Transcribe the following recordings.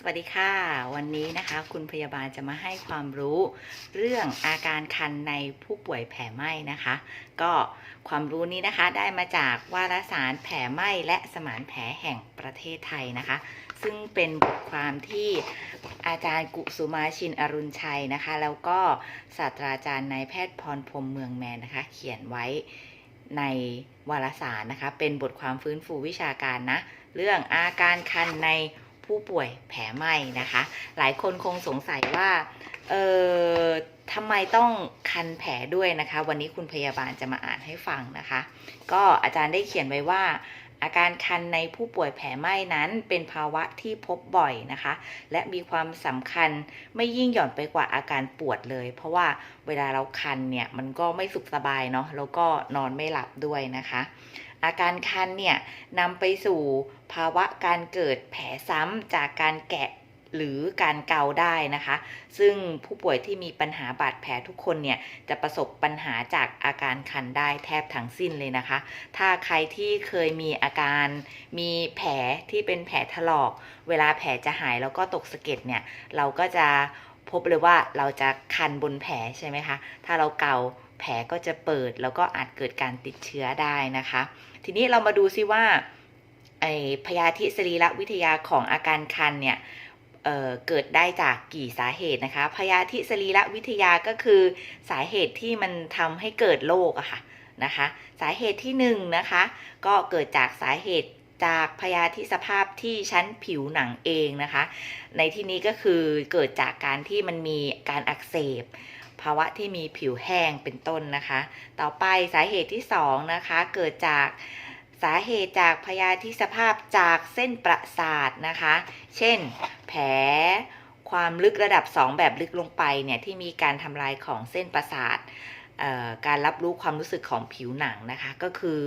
สวัสดีค่ะ วันนี้นะคะ คุณพยาบาลจะมาให้ความรู้เรื่องอาการคันในผู้ป่วยแผลไหม้นะคะ ก็ความรู้นี้นะคะได้มาจากวารสารแผลไหม้และสมานแผลแห่งประเทศไทยนะคะ ซึ่งเป็นบทความที่อาจารย์กุสุมาชินอรุณชัยนะคะ แล้วก็ศาสตราจารย์นายแพทย์พรพรมเมืองแมนนะคะ เขียนไว้ในวารสารนะคะ เป็นบทความฟื้นฟูวิชาการนะ เรื่องอาการคันใน ผู้ป่วยแผลไหม้นะคะ หลายคนคงสงสัยว่าเออทำไมต้องคันแผลด้วยนะคะ วันนี้คุณพยาบาลจะมาอ่านให้ฟังนะคะ ก็อาจารย์ได้เขียนไว้ว่า อาการคันในผู้ป่วยแผลไหม้นั้นเป็นภาวะที่พบบ่อยนะคะ และมีความสำคัญไม่ยิ่งหย่อนไปกว่าอาการปวดเลย เพราะว่าเวลาเราคันเนี่ยมันก็ไม่สุขสบายเนาะแล้วก็นอนไม่หลับด้วยนะคะ อาการคันเนี่ยนำไปสู่ภาวะการเกิดแผลซ้ำจากการแกะหรือการเกาได้นะคะ ซึ่งผู้ป่วยที่มีปัญหาบาดแผลทุกคนเนี่ยจะประสบปัญหาจากอาการคันได้แทบทั้งสิ้นเลยนะคะ ถ้าใครที่เคยมีอาการมีแผลที่เป็นแผลถลอก เวลาแผลจะหายแล้วก็ตกสะเก็ดเนี่ยเราก็จะพบเลยว่าเราจะคันบนแผลใช่ไหมคะ ถ้าเราเกา แผลก็จะเปิดแล้วก็อาจเกิดการติดเชื้อได้นะคะ ทีนี้เรามาดูซิว่าไอพยาธิสรีรวิทยาของอาการคันเนี่ยเเกิดได้จากกี่สาเหตุนะคะ พยาธิสรีรวิทยาก็คือสาเหตุที่มันทำให้เกิดโรคอะค่ะนะคะ สาเหตุที่หนึ่งนะคะก็เกิดจากสาเหตุจากพยาธิสภาพที่ชั้นผิวหนังเองนะคะ ในที่นี้ก็คือเกิดจากการที่มันมีการอักเสบ ภาวะที่มีผิวแห้งเป็นต้นนะคะ ต่อไปสาเหตุที่2นะคะเกิดจากสาเหตุจากพยาธิสภาพจากเส้นประสาทนะคะ เช่น แผลความลึกระดับ 2 แบบลึกลงไปเนี่ยที่มีการทำลายของเส้นประสาทการรับรู้ความรู้สึกของผิวหนังนะคะ ก็คือ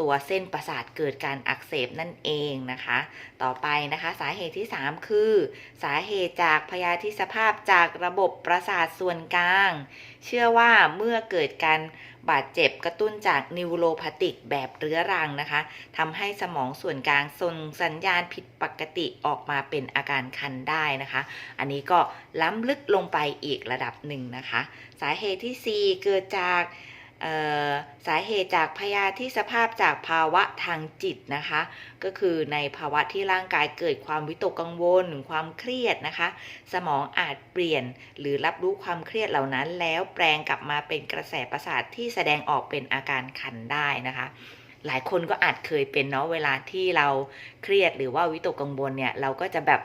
ตัวเส้นประสาทเกิดการอักเสบนั่นเองนะคะ ต่อไปนะคะสาเหตุที่ 3 คือ สาเหตุจากพยาธิสภาพจากระบบประสาทส่วนกลาง เชื่อว่าเมื่อเกิดการบาดเจ็บกระตุ้นจากนิวโรพาติกแบบเรื้อรังนะคะทำให้สมองส่วนกลางส่งสัญญาณผิดปกติออกมาเป็นอาการคันได้นะคะ อันนี้ก็ล้ำลึกลงไปอีกระดับหนึ่งนะคะ สาเหตุที่ 4 เกิดจาก สาเหตุจากพยาธิสภาพจากภาวะทางจิตนะคะ ก็คือในภาวะที่ร่างกายเกิดความวิตกกังวล ความเครียดนะคะ สมองอาจเปลี่ยนหรือรับรู้ความเครียดเหล่านั้น แล้วแปลงกลับมาเป็นกระแสประสาทที่แสดงออกเป็นอาการคันได้นะคะหลายคนก็อาจเคยเป็นเนาะเวลาที่เราเครียดหรือว่าวิตกกังวลเนี่ยเราก็จะแบบ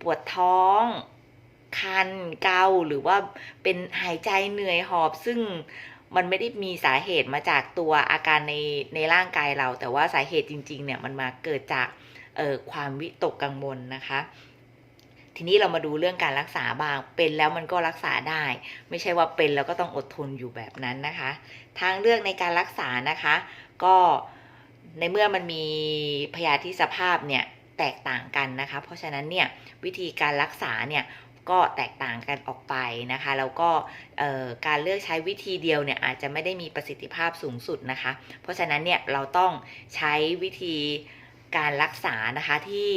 ปวดท้องคันเกาหรือว่าเป็นหายใจเหนื่อยหอบซึ่ง มันไม่ได้มีสาเหตุมาจากตัวอาการในในร่างกายเรา แต่ว่าสาเหตุจริงๆเนี่ยมันมาเกิดจากเอ่อความวิตกกังวลนะคะทีนี้เรามาดูเรื่องการรักษาบาง เป็นแล้วมันก็รักษาได้ ไม่ใช่ว่าเป็นแล้วก็ต้องอดทนอยู่แบบนั้นนะคะ ทางเลือกในการรักษานะคะ ก็ในเมื่อมันมีพยาธิสภาพเนี่ยแตกต่างกันนะคะ เพราะฉะนั้นเนี่ยวิธีการรักษาเนี่ย ก็แตกต่างกันออกไปนะคะ แล้วก็การเลือกใช้วิธีเดียวเนี่ยอาจจะไม่ได้มีประสิทธิภาพสูงสุดนะคะ เพราะฉะนั้นเนี่ยเราต้องใช้วิธีการรักษานะคะที่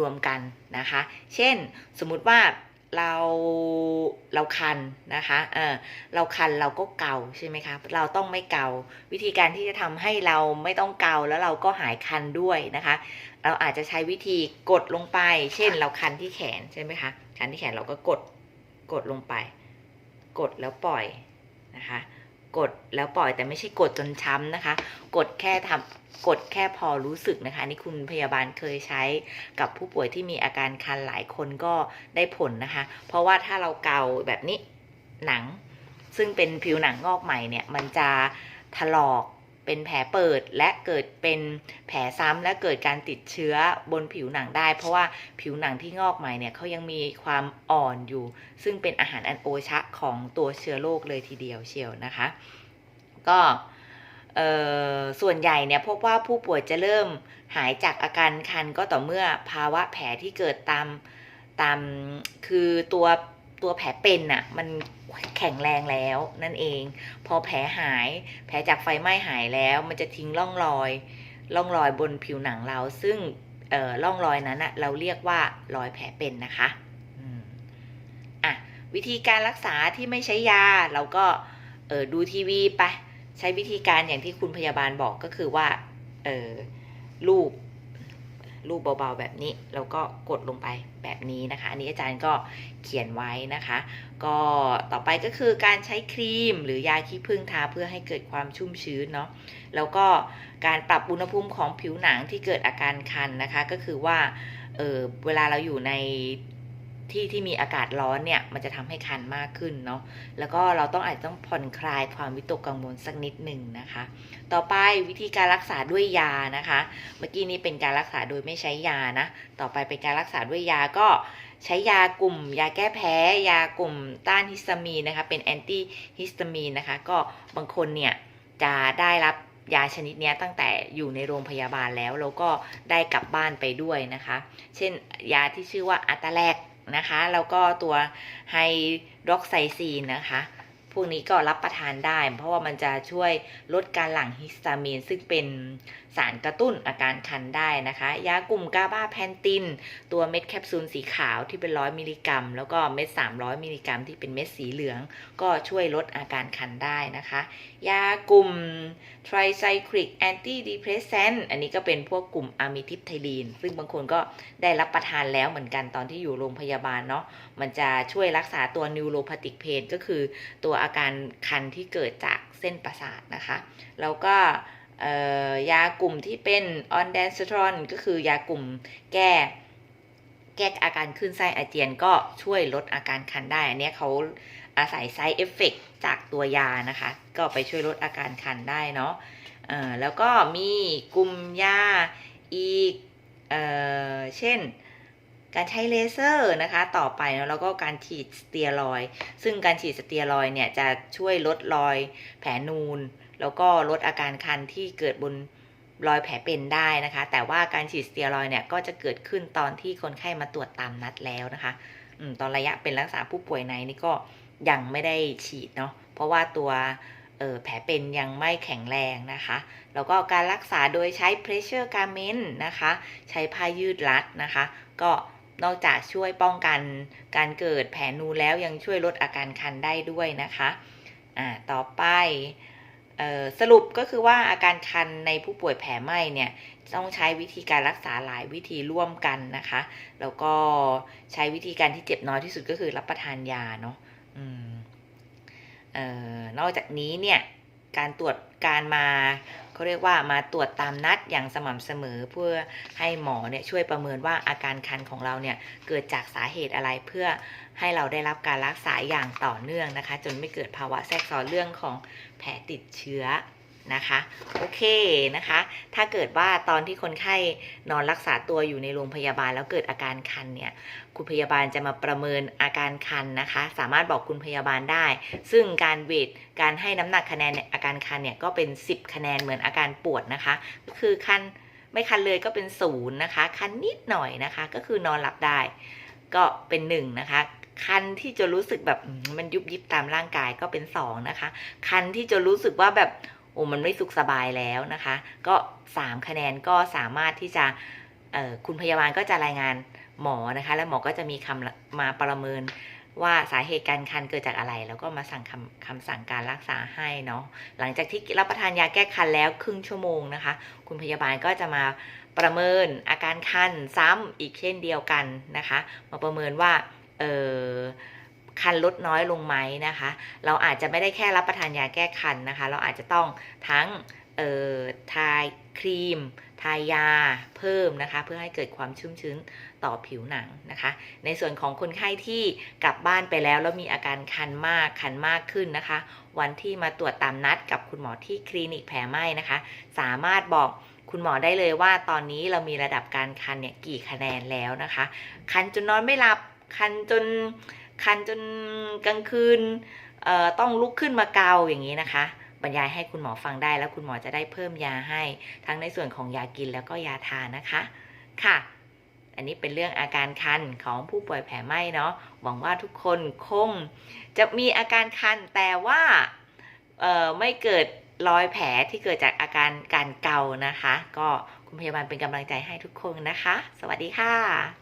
รวมๆกันนะคะ เช่นสมมุติว่าเราเราคันนะคะ เออเราคันเราก็เกาใช่ไหมคะ เราต้องไม่เกา วิธีการที่จะทำให้เราไม่ต้องเกาแล้วเราก็หายคันด้วยนะคะ เราอาจจะใช้วิธีกดลงไป เช่น เราคันที่แขนใช่ไหมคะ คันที่แขนเราก็กดกดลงไป กดแล้วปล่อยนะคะ กดแล้วปล่อยแต่ไม่ใช่กดจนช้ำนะคะ กดแค่ทำกดแค่พอรู้สึกนะคะนี่คุณพยาบาลเคยใช้กับผู้ป่วยที่มีอาการคันหลายคนก็ได้ผลนะคะ เพราะว่าถ้าเราเกาแบบนี้หนัง ซึ่งเป็นผิวหนังงอกใหม่เนี่ย มันจะถลอก เป็นแผลเปิดและเกิดเป็นแผลซ้ำและเกิดการติดเชื้อบนผิวหนังได้ เพราะว่าผิวหนังที่งอกใหม่เนี่ยเขายังมีความอ่อนอยู่ ซึ่งเป็นอาหารอันโอชะของตัวเชื้อโรคเลยทีเดียวเชียวนะคะ ก็ส่วนใหญ่เนี่ยพบว่าผู้ป่วยจะเริ่มหายจากอาการคันก็ต่อเมื่อภาวะแผลที่เกิดตามตามคือตัว ตัวแผลเป็นน่ะ มันแข็งแรงแล้วนั่นเอง พอแผลหาย แผลจากไฟไหม้หายแล้ว มันจะทิ้งร่องรอย ร่องรอยบนผิวหนังเรา ซึ่งร่องรอยนั้นอะเราเรียกว่ารอยแผลเป็นนะคะอะวิธีการรักษาที่ไม่ใช้ยา เราก็ดูทีวีไป ใช้วิธีการอย่างที่คุณพยาบาลบอกก็คือว่าลูบ ลูปเบาๆแบบนี้ แล้วก็กดลงไปแบบนี้นะคะ อันนี้อาจารย์ก็เขียนไว้นะคะ ก็ต่อไปก็คือการใช้ครีมหรือยาขี้ผึ้งทาเพื่อให้เกิดความชุ่มชื้นเนาะแล้วก็การปรับอุณหภูมิของผิวหนังที่เกิดอาการคันนะคะ ก็คือว่าเออเวลาเราอยู่ใน ที่ที่มีอากาศร้อนเนี่ยมันจะทำให้คันมากขึ้นเนาะแล้วก็เราต้องอาจจะต้องผ่อนคลายความวิตกกังวลสักนิดหนึ่งนะคะ ต่อไปวิธีการรักษาด้วยยานะคะ เมื่อกี้นี้เป็นการรักษาโดยไม่ใช้ยานะ ต่อไปเป็นการรักษาด้วยยาก็ใช้ยากลุ่ม ยาแก้แพ้ ยากลุ่มต้านฮิสตามีนนะคะ เป็นแอนตี้ฮิสตามีนนะคะ ก็บางคนเนี่ยจะได้รับยาชนิดนี้ตั้งแต่อยู่ในโรงพยาบาลแล้วแล้วก็ได้กลับบ้านไปด้วยนะคะ เช่นยาที่ชื่อว่าอัตาแลก นะคะ แล้วก็ตัวไฮดรอกไซซีนนะคะ พวกนี้ก็รับประทานได้ เพราะว่ามันจะช่วยลดการหลั่งฮิสตามีน ซึ่งเป็นสารกระตุ้นอาการคันได้นะคะ ยากลุ่มกาบาแพนติน ตัวเม็ดแคปซูลสีขาวที่เป็นร้อยมิลลิกรัม แล้วก็เม็ด 300 มิลลิกรัม ที่เป็นเม็ดสีเหลือง ก็ช่วยลดอาการคันได้นะคะ ยากลุ่ม tricyclic antidepressant อันนี้ก็เป็นพวกกลุ่มอะมิทิปไทลีน ซึ่งบางคนก็ได้รับประทานแล้วเหมือนกันตอนที่อยู่โรงพยาบาลเนาะมันจะช่วยรักษาตัว neuropathic pain ก็คือตัวอาการคันที่เกิดจากเส้นประสาทนะคะ แล้วก็ยากลุ่มที่เป็น ondansetron ก็คือยากลุ่มแก้แก้อาการขึ้นไส้อาเจียนก็ช่วยลดอาการคันได้ อันนี้เขาอาศัยไซเอฟเฟกจากตัวยานะคะ ก็ไปช่วยลดอาการคันได้เนาะแล้วก็มีกลุ่มยาอีกเออเช่น การใช้เลเซอร์นะคะต่อไปนะแล้วก็การฉีดสเตียรอย ซึ่งการฉีดสเตียรอยเนี่ยจะช่วยลดรอยแผลนูน แล้วก็ลดอาการคันที่เกิดบนรอยแผลเป็นได้นะคะ แต่ว่าการฉีดสเตียรอยเนี่ยก็จะเกิดขึ้นตอนที่คนไข้มาตรวจตามนัดแล้วนะคะอตอนระยะเป็นรักษาผู้ป่วยในนี่ก็ยังไม่ได้ฉีดเนาะเพราะว่าตัวแผลเป็นยังไม่แข็งแรงนะคะ แล้วก็การรักษาโดยใช้ pressure garment นะคะ ใช้ผ้ายืดรัดนะคะ ก็ นอกจากช่วยป้องกันการเกิดแผลนูแล้วยังช่วยลดอาการคันได้ด้วยนะคะอ่าต่อไปสรุปก็คือว่าอาการคันในผู้ป่วยแผลไหม้เนี่ยต้องใช้วิธีการรักษาหลายวิธีร่วมกันนะคะ แล้วก็ใช้วิธีการที่เจ็บน้อยที่สุดก็คือรับประทานยาเนาะอืมเอ่อนอกจากนี้เนี่ยการตรวจการมา เขาเรียกว่ามาตรวจตามนัดอย่างสม่ำเสมอ เพื่อให้หมอเนี่ยช่วยประเมินว่าอาการคันของเราเนี่ยเกิดจากสาเหตุอะไรเพื่อให้เราได้รับการรักษาอย่างต่อเนื่องนะคะ จนไม่เกิดภาวะแทรกซ้อนเรื่องของแผลติดเชื้อ นะคะโอเคนะคะ ถ้าเกิดว่าตอนที่คนไข้นอนรักษาตัวอยู่ในโรงพยาบาลแล้วเกิดอาการคันเนี่ยคุณพยาบาลจะมาประเมินอาการคันนะคะ สามารถบอกคุณพยาบาลได้ ซึ่งการเวทการให้น้ำหนักคะแนนอาการคันเนี่ยก็เป็น 10 คะแนนเหมือนอาการปวดนะคะ ก็คือคันไม่คันเลยก็เป็นศูนย์นะคะคันนิดหน่อยนะคะ ก็คือนอนหลับได้ ก็เป็นหนึ่งนะคะคันที่จะรู้สึกแบบมมันยุบยิบตามร่างกายก็เป็นสองนะคะคันที่จะรู้สึกว่าแบบ โอ้มันไม่สุขสบายแล้วนะคะ ก็สามคะแนนก็สามารถที่จะคุณพยาบาลก็จะรายงานหมอนะคะ แล้วหมอก็จะมีคำมาประเมินว่าสาเหตุการคันเกิดจากอะไร แล้วก็มาสั่งคำคำสั่งการรักษาให้เนาะหลังจากที่รับประทานยาแก้คันแล้วครึ่งชั่วโมงนะคะ คุณพยาบาลก็จะมาประเมินอาการคันซ้ำอีกเช่นเดียวกันนะคะ มาประเมินว่าเออ คันลดน้อยลงไหมนะคะ เราอาจจะไม่ได้แค่รับประทานยาแก้คันนะคะ เราอาจจะต้องทั้งเอ่อทาครีม ทายาเพิ่มนะคะ เพื่อให้เกิดความชุ่มชื้นต่อผิวหนังนะคะ ในส่วนของคนไข้ที่กลับบ้านไปแล้ว แล้วมีอาการคันมากคันมากขึ้นนะคะ วันที่มาตรวจตามนัดกับคุณหมอที่คลินิกแผลไหม้นะคะ สามารถบอกคุณหมอได้เลยว่าตอนนี้เรามีระดับการคันเนี่ยกี่คะแนนแล้วนะคะ คันจนนอนไม่หลับคันจน คันจนกลางคืนต้องลุกขึ้นมาเกาอย่างนี้นะคะ บรรยายให้คุณหมอฟังได้แล้วคุณหมอจะได้เพิ่มยาให้ ทั้งในส่วนของยากินแล้วก็ยาทานนะคะค่ะ อันนี้เป็นเรื่องอาการคันของผู้ป่วยแผลไหม้เนาะหวังว่าทุกคนคงจะมีอาการคันแต่ว่าไม่เกิดรอยแผลที่เกิดจากอาการการเกานะคะ ก็คุณพยาบาลเป็นกำลังใจให้ทุกคนนะคะ สวัสดีค่ะ